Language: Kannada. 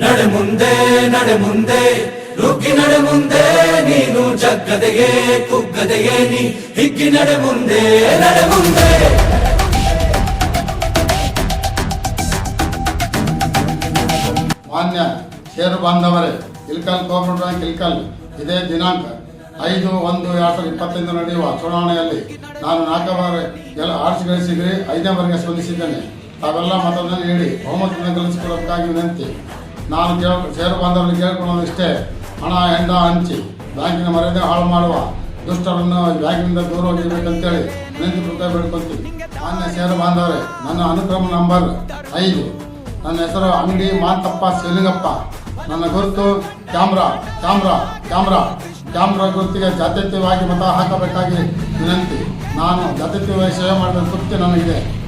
ನಡೆ ಮುಂದೆ ನಡೆ ಮುಂದೆ ನುಗ್ಗಿ ನಡೆ ಮುಂದೆ ನೀನು ಜಗ್ಗದೆಯೇ, ಕುಗ್ಗದೆಯೇ, ನೀ ಹಿಗ್ಗಿ ನಡೆ ಮುಂದೆ ನಡೆ ಮುಂದೆ ಮಾನ್ಯ ಷೇರು ಬಾಂಧವರೇ ಇಲ್ಕಲ್ ಕೋಪರೇಟಿವ್ ಬ್ಯಾಂಕ್ ಇಲ್ಕಲ್ ಇದೇ ದಿನಾಂಕ ಐದು ಒಂದು ಎರಡು ಸಾವಿರದ ಇಪ್ಪತ್ತೈದು ನಡೆಯುವ ಚುನಾವಣೆಯಲ್ಲಿ ನಾನು ನಾಲ್ಕು ಬಾರಿ ಎಲ್ಲ ಆರ್ಸ್ ಗಳಿಸಿದ್ರಿ, ಐದನೇ ಬಾರಿಗೆ ಸ್ಪಂದಿಸಿದ್ದೇನೆ. ತಾವೆಲ್ಲ ಮತದಾನ ನೀಡಿ ಬಹುಮತದಿಂದ ಗಳಿಸಿಕೊಳ್ಳಬೇಕಾಗಿ ವಿನಂತಿ. ನಾನು ಕೇಳ ಷೇರು ಬಾಂಧವರಿಗೆ ಕೇಳ್ಕೊಳ್ಳೋದು ಇಷ್ಟೇ. ಹಣ, ಹೆಂಡ, ಹಂಚಿ. ಬ್ಯಾಂಕಿನ ಮರ್ಯಾದೆ ಹಾಳು ಮಾಡುವ. ದುಷ್ಟರನ್ನು ಬ್ಯಾಂಕಿನಿಂದ ದೂರ ಹೋಗಿರ್ಬೇಕಂತೇಳಿ ವಿನಂತಿ ಕೃತ ಬೇಡ್ಕೊಳ್ತೀನಿ. ಮಾನ್ಯ ಷೇರು ಬಾಂಧವರೇ, ನನ್ನ ಅನುಕ್ರಮ ನಂಬರ್ ಐದು. ನನ್ನ ಹೆಸರು ಅಂಗಡಿ ಮಾಂತಪ್ಪ ಶಿವಲಿಂಗಪ್ಪ ನನ್ನ ಗುರುತು ಕ್ಯಾಮ್ರಾ ಕ್ಯಾಮ್ರಾ ಕ್ಯಾಮ್ರಾ. ಕ್ಯಾಮ್ರಾ ಗುರುತಿಗೆ ಜಾತ್ಯತೀಯವಾಗಿ ಮತ ಹಾಕಬೇಕಾಗಿ ವಿನಂತಿ. ನಾನು ಜಾತ್ಯತೀಯವಾಗಿ ಸೇವೆ ಮಾಡಿದ ತೃಪ್ತಿ ನನಗಿದೆ.